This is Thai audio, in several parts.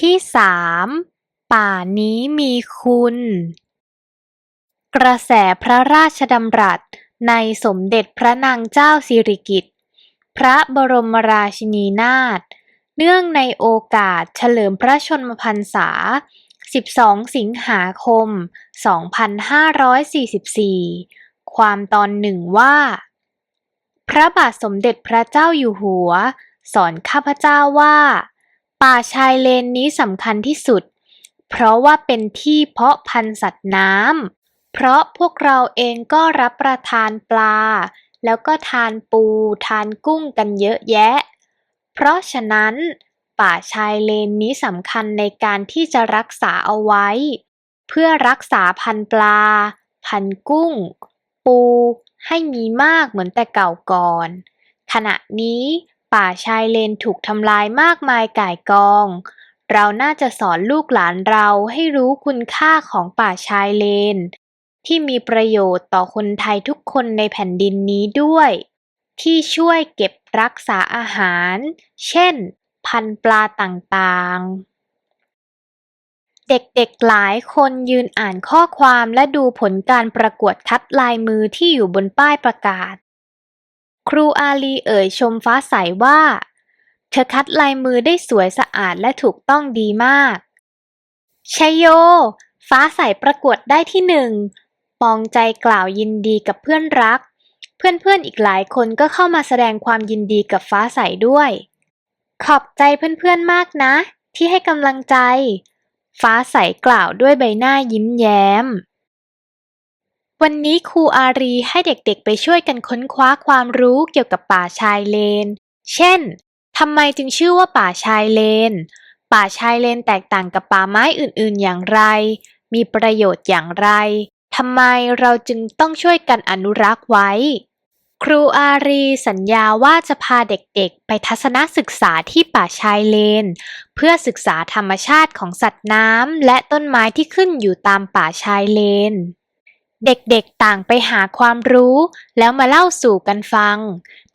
ที่สามป่านี้มีคุณ กระแสพระราชดำรัสในสมเด็จพระนางเจ้าสิริกิติ์พระบรมราชินีนาถเนื่องในโอกาสเฉลิมพระชนมพรรษา 12 สิงหาคม 2544 ความตอนหนึ่งว่า พระบาทสมเด็จพระเจ้าอยู่หัว สอนข้าพเจ้าว่า ป่าชายเลนนี้สำคัญที่สุด เพราะว่าเป็นที่เพาะพันธุ์สัตว์น้ำ เพราะพวกเราเองก็รับประทานปลา แล้วก็ทานปูทานกุ้งกันเยอะแยะ เพราะฉะนั้น ป่าชายเลนนี้สำคัญในการที่จะรักษาเอาไว้ เพื่อรักษาพันธุ์ปลา พันธุ์กุ้ง ปูให้มีมากเหมือนแต่เก่าก่อน ขณะนี้ ป่าชายเลนถูกทำลายมากมายก่ายกอง เราน่าจะสอนลูกหลานเราให้รู้คุณค่าของป่าชายเลน ที่มีประโยชน์ต่อคนไทยทุกคนในแผ่นดินนี้ด้วย ที่ช่วยเก็บรักษาอาหาร เช่น พันปลาต่างๆเด็กๆ หลายคนยืนอ่านข้อความและดูผลการประกวดคัดลายมือที่อยู่บนป้ายประกาศ ครูอาลีเอ่ยชมฟ้าใสว่า เธอคัดลายมือได้สวยสะอาดและถูกต้องดีมากชัยโย ฟ้าใสประกวดได้ที่หนึ่ง ปองใจกล่าวยินดีกับเพื่อนรัก เพื่อนๆอีกหลายคนก็เข้ามาแสดงความยินดีกับฟ้าใสด้วย ขอบใจเพื่อนๆมากนะ ที่ให้กำลังใจ ฟ้าใสกล่าวด้วยใบหน้ายิ้มแย้ม วันนี้ครูอารีให้เด็กๆไปช่วยกันค้นคว้าความรู้เกี่ยวกับป่าชายเลน เช่น ทำไมจึงชื่อว่าป่าชายเลน ป่าชายเลนแตกต่างกับป่าไม้อื่นๆอย่างไร มีประโยชน์อย่างไร ทำไมเราจึงต้องช่วยกันอนุรักษ์ไว้ ครูอารีสัญญาว่าจะพาเด็กๆ ไปทัศนศึกษาที่ป่าชายเลน เพื่อศึกษาธรรมชาติของสัตว์น้ำและต้นไม้ที่ขึ้นอยู่ตามป่าชายเลน เด็กๆต่างไปหาความรู้ แล้วมาเล่าสู่กันฟัง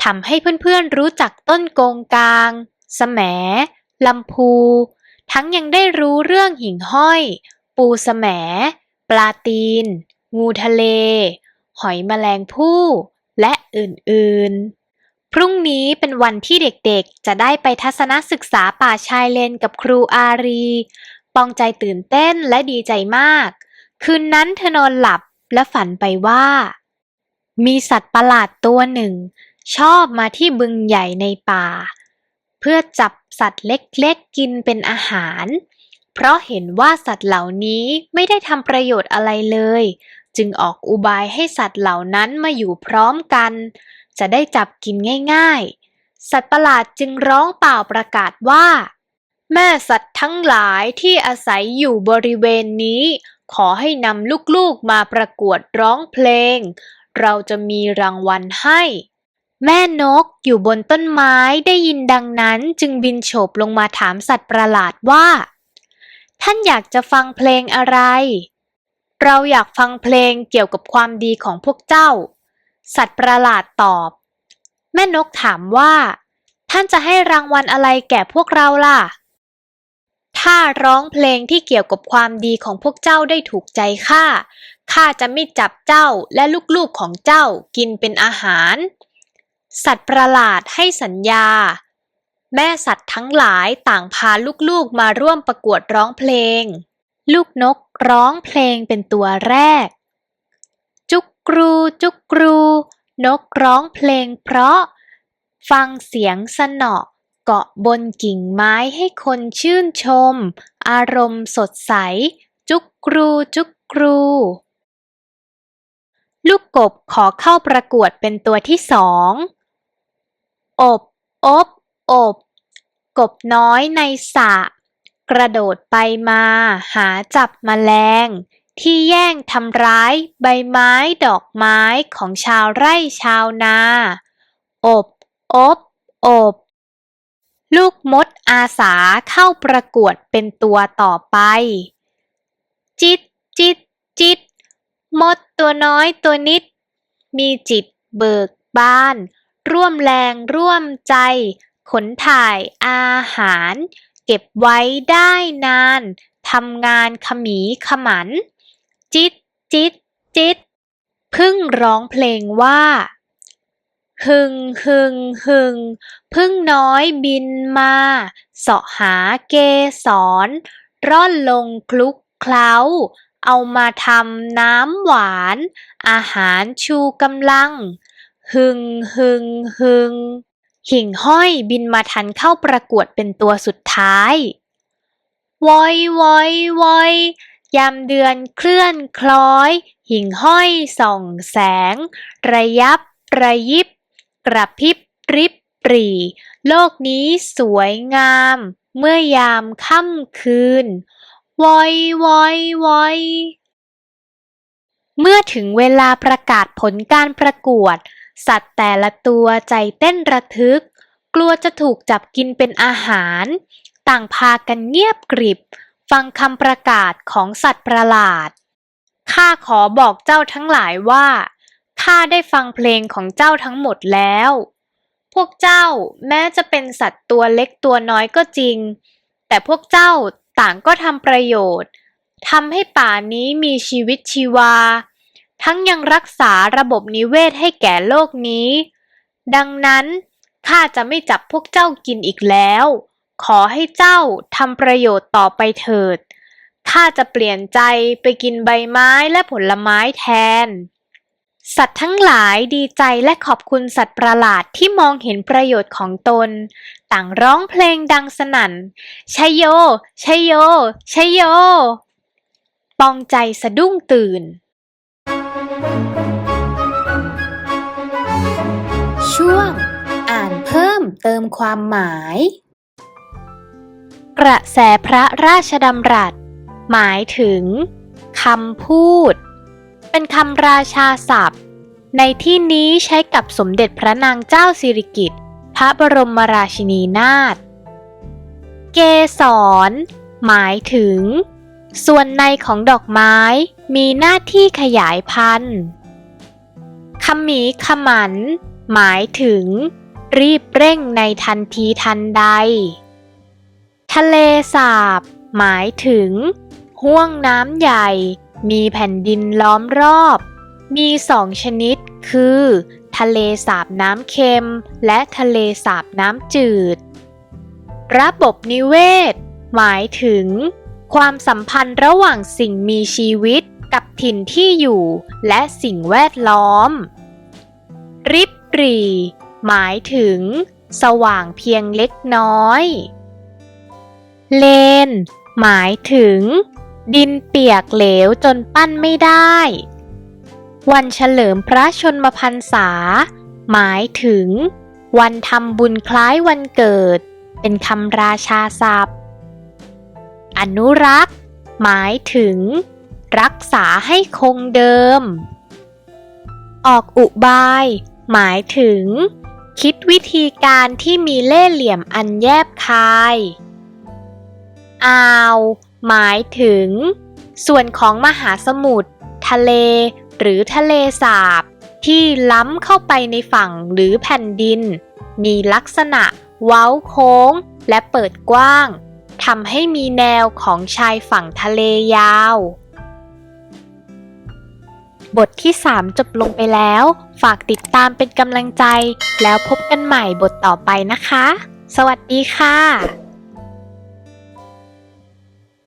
ทำให้เพื่อนๆรู้จักต้นโกงกางแสมลำพู ทั้งยังได้รู้เรื่องหิ่งห้อย ปูแสมปลาตีน งูทะเล หอยแมลงภู่ และอื่นๆ พรุ่งนี้เป็นวันที่เด็กๆ จะได้ไปทัศนศึกษาป่าชายเลนกับครูอารี ปองใจตื่นเต้นและดีใจมาก คืนนั้นเธอนอนหลับ และฝันไปว่า มีสัตว์ประหลาดตัวหนึ่ง ชอบมาที่บึงใหญ่ในป่า เพื่อจับสัตว์เล็กๆกินเป็นอาหาร เพราะเห็นว่าสัตว์เหล่านี้ไม่ได้ทำประโยชน์อะไรเลย จึงออกอุบายให้สัตว์เหล่านั้นมาอยู่พร้อมกัน จะได้จับกินง่ายๆ สัตว์ประหลาดจึงร้องเปล่าประกาศว่า แม่สัตว์ทั้งหลายที่อาศัยอยู่บริเวณนี้ ขอให้นำลูกๆมาประกวดร้องเพลง เราจะมีรางวัลให้ แม่นกอยู่บนต้นไม้ได้ยินดังนั้นจึงบินโฉบลงมาถามสัตว์ประหลาดว่า ท่านอยากจะฟังเพลงอะไร เราอยากฟังเพลงเกี่ยวกับความดีของพวกเจ้า สัตว์ประหลาดตอบ แม่นกถามว่า ท่านจะให้รางวัลอะไรแก่พวกเราล่ะ ถ้าร้องเพลงที่เกี่ยวกับความดีของพวกเจ้าได้ถูกใจข้า ข้าจะไม่จับเจ้าและลูกๆของเจ้ากินเป็นอาหาร สัตว์ประหลาดให้สัญญา แม่สัตว์ทั้งหลายต่างพาลูกๆมาร่วมประกวดร้องเพลง ลูกนกร้องเพลงเป็นตัวแรก จุกกรูจุกกรู นกร้องเพลงเพราะ ฟังเสียงสนอ เกาะบนกิ่งไม้ให้คนชื่นชม อารมณ์สดใส จุกกรูจุกกรู ลูกกบขอเข้าประกวดเป็นตัวที่สอง อบอบอบ กบน้อยในสระกระโดดไปมาหาจับแมลง ที่แย่งทำร้ายใบไม้ดอกไม้ของชาวไร่ชาวนา อบ อบ อบ ลูกมดอาสาเข้าประกวดเป็นตัวต่อไป จิตจิตจิต มดตัวน้อยตัวนิด มีจิตเบิกบาน ร่วมแรงร่วมใจ ขนถ่ายอาหาร เก็บไว้ได้นานทำงานขมีขมัน จิตจิตจิตพึ่งร้องเพลงว่า หึงหึงหึงพึ่งน้อยบินมาเสาะหาเกสรร่อนลงคลุกเคล้า เอามาทำน้ำหวาน อาหารชูกำลัง หึงหึงหึงหิ่งห้อยบินมาทันเข้าประกวดเป็นตัวสุดท้ายวอยวอยวอยยามเดือนเคลื่อนคล้อย หิ่งห้อยส่องแสง ระยับระยิบ กระพริบริบปรี โลกนี้สวยงาม เมื่อยามค่ำคืนวอยวอยวอยเมื่อถึงเวลาประกาศผลการประกวด สัตว์แต่ละตัวใจเต้นระทึก กลัวจะถูกจับกินเป็นอาหาร ต่างพากันเงียบกริบ ฟังคำประกาศของสัตว์ประหลาด ข้าขอบอกเจ้าทั้งหลายว่า ข้าได้ฟังเพลงของเจ้าทั้งหมดแล้ว พวกเจ้าแม้จะเป็นสัตว์ตัวเล็กตัวน้อยก็จริง แต่พวกเจ้าต่างก็ทำประโยชน์ทำให้ป่านี้มีชีวิตชีวา ทั้งยังรักษาระบบนิเวศให้แก่โลกนี้ ดังนั้นข้าจะไม่จับพวกเจ้ากินอีกแล้ว ขอให้เจ้าทำประโยชน์ต่อไปเถิดข้าจะเปลี่ยนใจไปกินใบไม้และผลไม้แทน สัตว์ทั้งหลายดีใจและขอบคุณสัตว์ประหลาดที่มองเห็นประโยชน์ของตน ต่างร้องเพลงดังสนั่นชัยโยชัยโยชัยโย ปองใจสะดุ้งตื่น ช่วง อ่านเพิ่มเติมความหมาย กระแสพระราชดำรัส หมายถึงคำพูด เป็นคำราชาศัพท์ ในที่นี้ใช้กับสมเด็จพระนางเจ้าสิริกิติ์พระบรมราชินีนาถ เกสร หมายถึง ส่วนในของดอกไม้มีหน้าที่ขยายพันธุ์ขมีขมัน หมายถึง รีบเร่งในทันทีทันใด ทะเลสาบ หมายถึงห้วงน้ำใหญ่ มีแผ่นดินล้อมรอบ มีสองชนิดคือ ทะเลสาบน้ำเค็ม และทะเลสาบน้ำจืด ระบบนิเวศ หมายถึง ความสัมพันธ์ระหว่างสิ่งมีชีวิตกับถิ่นที่อยู่ และสิ่งแวดล้อม ริบหรีหมายถึง สว่างเพียงเล็กน้อย เลน หมายถึง ดินเปียกเหลวจนปั้นไม่ได้ วันเฉลิมพระชนมพรรษา หมายถึง วันทำบุญคล้ายวันเกิด เป็นคำราชาศัพท์ อนุรักษ์ หมายถึง รักษาให้คงเดิม ออกอุบาย หมายถึง คิดวิธีการที่มีเล่ห์เหลี่ยมอันแยบคาย อาว หมายถึง ส่วนของมหาสมุทรทะเล หรือทะเลสาบ ที่ล้ำเข้าไปในฝั่งหรือแผ่นดิน มีลักษณะ เว้าโค้ง และเปิดกว้างทำให้มีแนวของชายฝั่งทะเลยาว บทที่ 3 จบลงไปแล้ว ฝากติดตามเป็นกำลังใจ แล้วพบกันใหม่บทต่อไปนะคะ สวัสดีค่ะ